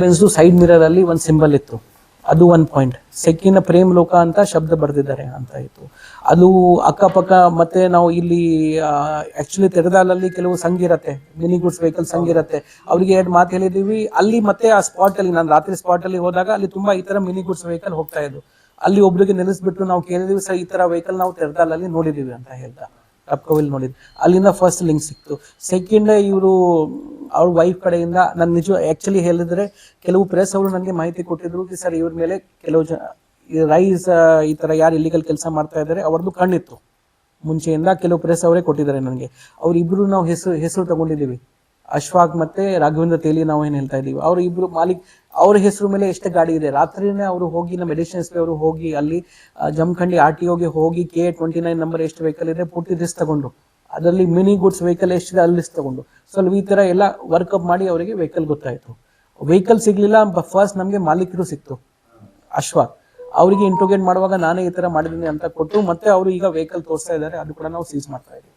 ಬೆನ್ಸ್ದು side mirror ಅಲ್ಲಿ ಒಂದು symbol ಇತ್ತು. ಅದು ಒಂದು ಪಾಯಿಂಟ್ ಸೆಕ್ಕಿನ ಪ್ರೇಮ್ ಲೋಕ ಅಂತ ಶಬ್ದ ಬರೆದಿದ್ದಾರೆ ಅಂತ ಇತ್ತು. ಅದು ಅಕ್ಕಪಕ್ಕ ಮತ್ತೆ ನಾವು ಇಲ್ಲಿ ಆಕ್ಚುಲಿ ತೆರೆದಾಲಲ್ಲಿ ಕೆಲವು ಸಂಘ ಇರತ್ತೆ. ಮಿನಿ ಗುಡ್ಸ್ ವೆಹಿಕಲ್ ಸಂಘ ಇರತ್ತೆ. ಅವರಿಗೆ ಎರಡು ಮಾತು ಹೇಳಿದೀವಿ. ಅಲ್ಲಿ ಮತ್ತೆ ಆ ಸ್ಪಾಟ್ ಅಲ್ಲಿ, ನಾನು ರಾತ್ರಿ ಸ್ಪಾಟ್ ಅಲ್ಲಿ ಹೋದಾಗ ಅಲ್ಲಿ ತುಂಬಾ ಈ ತರ ಮಿನಿ ಗುಡ್ಸ್ ವೆಹಿಕಲ್ ಹೋಗ್ತಾ ಇದ್ದು ಅಲ್ಲಿ ಒಬ್ರಿಗೆ ನಿಲ್ಲಿಸ್ಬಿಟ್ಟು ನಾವು ಕೇಳಿದೀವಿ, ಸರ್, ಈ ತರ ವೆಹಿಕಲ್ ನಾವು ತೆರೆದಾಲಲ್ಲಿ ನೋಡಿದೀವಿ ಅಂತ ಹೇಳ್ತಾ ಟಪ್ಕೋವಿಲ್ ನೋಡಿದ್ವಿ ಅಲ್ಲಿಂದ ಫಸ್ಟ್ ಲಿಂಕ್ ಸಿಕ್ತು. ಸೆಕೆಂಡ್ ಇವರು ಅವ್ರ ವೈಫ್ ಕಡೆಯಿಂದ ನಾನು ನಿಜ ಆಕ್ಚುಲಿ ಹೇಳಿದ್ರೆ ಕೆಲವು ಪ್ರೆಸ್ ಅವರು ನನಗೆ ಮಾಹಿತಿ ಕೊಟ್ಟಿದ್ರು ಸರ್ ಇವ್ರ ಮೇಲೆ ಕೆಲವು ಜನ ರೈಸ್ ಈ ತರ ಯಾರು ಇಲ್ಲಿಗಲ್ ಕೆಲಸ ಮಾಡ್ತಾ ಇದ್ದಾರೆ ಅವ್ರದ್ದು ಕಣ್ಣಿತ್ತು. ಮುಂಚೆಯಿಂದ ಕೆಲವು ಪ್ರೆಸ್ ಅವರೇ ಕೊಟ್ಟಿದ್ದಾರೆ ನನಗೆ. ಅವರಿಬ್ಬರು ನಾವು ಹೆಸರು ಹೆಸರು ತಗೊಂಡಿದ್ದೀವಿ. ಅಶ್ವಾಕ್ ಮತ್ತೆ ರಾಘವೇಂದ್ರ ತೇಲಿ ನಾವು ಏನು ಹೇಳ್ತಾ ಇದ್ದೀವಿ. ಅವ್ರ ಇಬ್ರು ಮಾಲಿಕ್, ಅವ್ರ ಹೆಸರು ಮೇಲೆ ಎಷ್ಟು ಗಾಡಿ ಇದೆ. ರಾತ್ರಿನೇ ಅವರು ಹೋಗಿ ನಮ್ಮ ಮೆಡಿಸಿನ್ಸ್ ಅವರು ಹೋಗಿ ಅಲ್ಲಿ ಜಮಖಂಡಿ ಆರ್ ಟಿ ಓಗೆ ಹೋಗಿ ಕೆ ಟ್ವೆಂಟಿ ನೈನ್ ನಂಬರ್ ಎಷ್ಟು ವೆಹಿಕಲ್ ಇದೆ ಪೂರ್ತಿ ರಿಸ್ಕ್ ತಗೊಂಡು ಅದರಲ್ಲಿ ಮಿನಿ ಗುಡ್ಸ್ ವೆಹಿಕಲ್ ಎಷ್ಟಿದೆ ಅಲ್ಲಿ ತಗೊಂಡು. ಸೊ ಈ ತರ ಎಲ್ಲ ವರ್ಕಪ್ ಮಾಡಿ ಅವರಿಗೆ ವೆಹಿಕಲ್ ಗೊತ್ತಾಯ್ತು. ವೆಹಿಕಲ್ ಸಿಗ್ಲಿಲ್ಲ ಫಸ್ಟ್ ನಮಗೆ ಮಾಲೀಕರು ಸಿಕ್ತು, ಅಶ್ವ. ಅವರಿಗೆ ಇಂಟ್ರೋಗೇಟ್ ಮಾಡುವಾಗ ನಾನೇ ಈ ತರ ಮಾಡಿದ್ದೀನಿ ಅಂತ ಕೊಟ್ಟು ಮತ್ತೆ ಅವರು ಈಗ ವೆಹಿಕಲ್ ತೋರಿಸ್ತಾ ಇದ್ದಾರೆ, ಅದು ಕೂಡ ನಾವು ಸೀಸ್ ಮಾಡ್ತಾ ಇದ್ದೀವಿ.